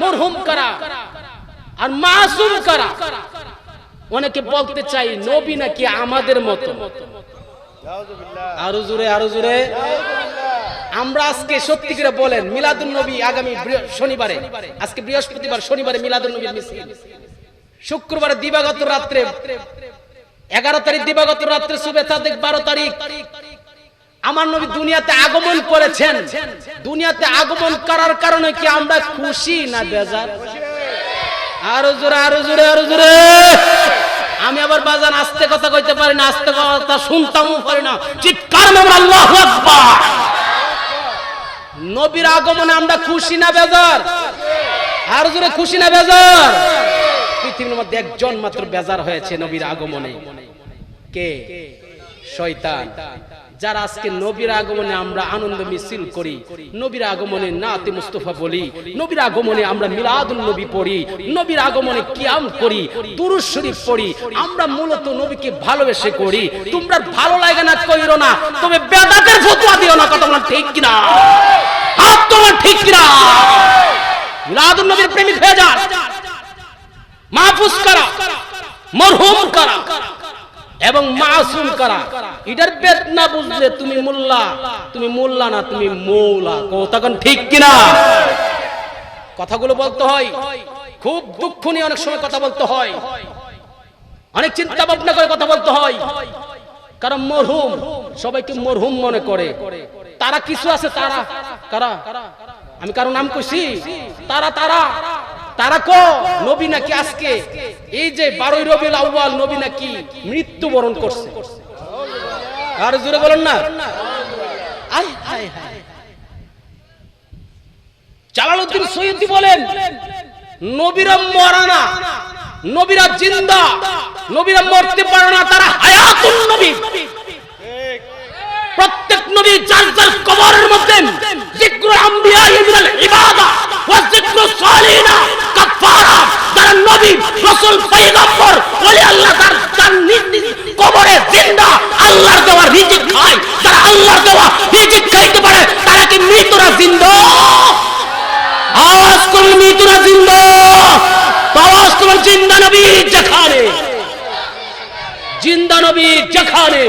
মরহুম আর মাসুম অনেকে বলতে চাই, নবী নাকি আমাদের মতো? আরও জোরে আরও জোরে। আমরা আজকে সত্যি করে বলেন, মিলাদুন নবী আগামী শনিবারে, আজকে বৃহস্পতিবার, শনিবারে মিলাদুন নবীর মিছিল। শুক্রবারে দিবাগত রাত্রে, এগারো তারিখ দিবাগত রাত্রে শুভে তাদের বারো তারিখ। আমার নবী দুনিয়াতে আগমন করেছেন। দুনিয়াতে আগমন করার কারণে কি আমরা খুশি না বেজার? আরও জোরে আরও জোরে আরও জোরে। আমি আবার বাজান আস্তে কথা কইতে পারি না, আস্তে কথা শুনতামও পারি না। চিৎকার নবীর আগমনে আমরা খুশি না বেজার? আর জোরে, খুশি না বেজার? পৃথিবীর মধ্যে একজন মাত্র বেজার হয়েছে নবীর আগমনে। কে? শয়তান, যারা আজকে নবীর আগমনে আমরা আনন্দ মিছিল করি, নবীর আগমনে নাতে মুস্তফা বলি, নবীর আগমনে আমরা মিলাদুল নবী পড়ি, নবীর আগমনে কিয়াম করি, দুরুদ শরীফ পড়ি, আমরা মূলত নবীকে ভালোবেসে করি। তোমরা ভালো লাগে না, কইরো না, তবে বেদাতের ফতোয়া দিও না, কথা বলা ঠিক কিনা? হাত তোমার ঠিক কিনা? মিলাদুল নবীর প্রেমিক হয়ে যান। মাহফুজ করা। এবং মাসুম করা? এটার বেদ না বুঝলে তুমি মোল্লা। তুমি মোল্লা না, তুমি মৌলা। তখন ঠিক কিনা? কথাগুলো বলতে হয়। খুব দুঃখ নিয়ে অনেক সময় কথা বলতে হয়। অনেক চিন্তা ভাবনা করে কথা বলতে হয়। কারণ মরহুম, সবাইকে মরহুম মনে করে। তারা কিছু আছে তারা। কারা? আমি কারও নাম কইছি? তারা তারা। তারা কো? নবী নাকি আজকে? এই যে বারোই রবিউল আউয়াল নবী নাকি মৃত্যুবরণ করছে। আর জোরে বলেন না। জালালউদ্দিন সৈয়দি বলেন, নবীরা মরা না, নবীরা জিন্দা, নবীরা মরতে পারে না, তারা হায়াতুন নবী। প্রত্যেক নবী যার যার কবরের মধ্যে যিকরু আম্বিয়া মিনাল ইবাদা ওয়া যিকরু সালিহিনা কাফারা যারা নবী রাসূল পয়গম্বর ওলি আল্লাহ তার তার নিজ নিজ কবরে জিন্দা আল্লাহর দেওয়া রিজিক খায় যারা দেওয়া রিজিক খাইতে পারে, তারা কি মৃতরা জিন্দা? আওয়াজ করুন মৃতরা জিন্দা। আওয়াজ করুন, জিন্দা নবী যেখানে। জিন্দা নবী যেখানে।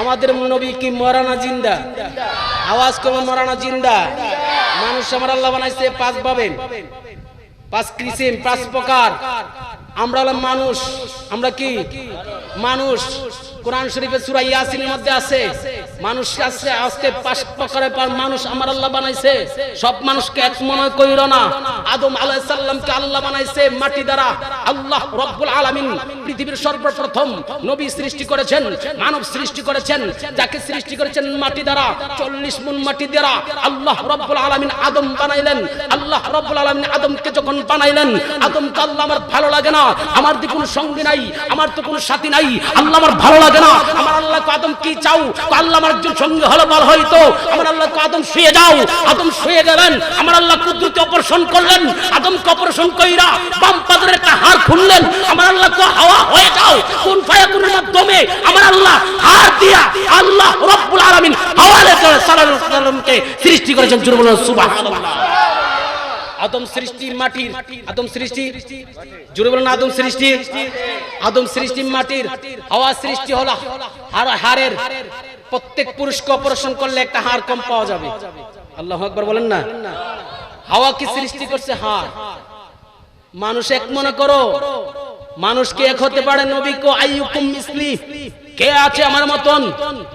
আমাদের নবী কি মরানা জিন্দা? আওয়াজ করবে মরানা জিন্দা। মানুষ আমার আল্লাহ বানাইছে, পাঁচ ভাবে পাঁচ কিসিম পাঁচ প্রকার। আমরা হলাম মানুষ। আমরা কি? মানুষ। কোরআন শরীফের সূরা ইয়াসিনের মধ্যে আছে, মানুষ আছে আজকে পাঁচ প্রকারের পর মানুষ আমার আল্লাহ বানাইছে? সব মানুষকে এক মনে কইরো না। আদম আলাইহিস সালামকে আল্লাহ বানাইছে মাটি দ্বারা। আল্লাহ রব্বুল আলামিন পৃথিবীর সর্বপ্রথম নবী সৃষ্টি করেছেন, মানব সৃষ্টি করেছেন। যাকে সৃষ্টি করেছেন মাটি দ্বারা, চল্লিশ মুন মাটি দ্বারা। আল্লাহ রব্বুল আলামিন আদম বানাইলেন। আল্লাহ রব্বুল আলামিন আদমকে যখন বানাইলেন, আদমকে আল্লাহ আমার ভালো লাগে না। আমার তো কোনো সঙ্গী নাই, আমার তো কোনো সাথী নাই। আল্লাহ আমার ভালো লাগে না। আমার আল্লাহ আদম কি চাও? আল্লাহ আমার একজন সঙ্গী হলো ভালো হইতো আমার আল্লাহ আদম শুয়ে যাও। আদম শুয়ে গেলেন। আমার আল্লাহ কুদরতি অপারেশন করলেন। আদমকে অপারেশন কইরা বাম পাদরের একটা হাড় খুললেন। আমার আল্লাহ তো হাওয়া হয়ে যাও। কোন ফায়াকুনের মাধ্যমে আমার আল্লাহ হাড় দিয়া আল্লাহ রব্বুল আলামিন হাওয়ালে আলাইহি ওয়াসাল্লামকে সৃষ্টি করেছেন। জোরে বলুন, সুবহানাল্লাহ। আদম সৃষ্টি মাটির, আদম সৃষ্টি? জুড়ে বলেন আদম সৃষ্টি। আদম সৃষ্টি মাটির, হাওয়া সৃষ্টি হলো আর হাড়ের প্রত্যেক পুরুষকে অপারেশন করলে একটা হাড় কম পাওয়া যাবে। আল্লাহ আকবার বলেন না? হাওয়া কি সৃষ্টি করছে? হাড়। মানুষ এক মনে করো, মানুষ কি এক হতে পারে? নবী কো আইয়ুকুম মিসলি। কে আছে আমার মতন?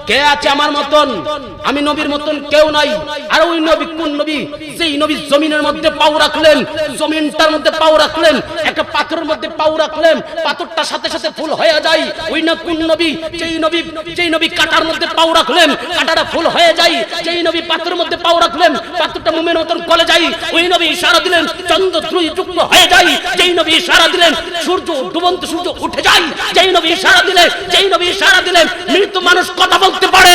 কে আছে আমার মতন? আমি নবীর মতন কেউ নাই। আর ওই নবী কোন নবী? সেই নবী জমিনের মধ্যে পাও রাখলেন, জমিনটার মধ্যে পাও রাখলেন, একটা পাথরের মধ্যে পাও রাখলেন, পাথরটা সাথে সাথে ফুল হয়ে যায়। ওই না কোন নবী? যেই নবী যেই নবী কাটার মধ্যে পাও রাখলেন, কাটাটা ফুল হয়ে যায়। যেই নবী পাথরের মধ্যে পাও রাখলেন, পাথরটা মুমের মতন গলে যায়। ওই নবী ইশারা দিলেন, চন্দ্র ধ্রুই টুকরো হয়ে যায়। যেই নবী ইশারা দিলেন, সূর্য ডুবন্ত সূর্য উঠে যায়। যেই নবী ইশারা দিলেন, যেই নবী ইশারা দিলেন মৃত্যু মানুষ কথা বলতে পারে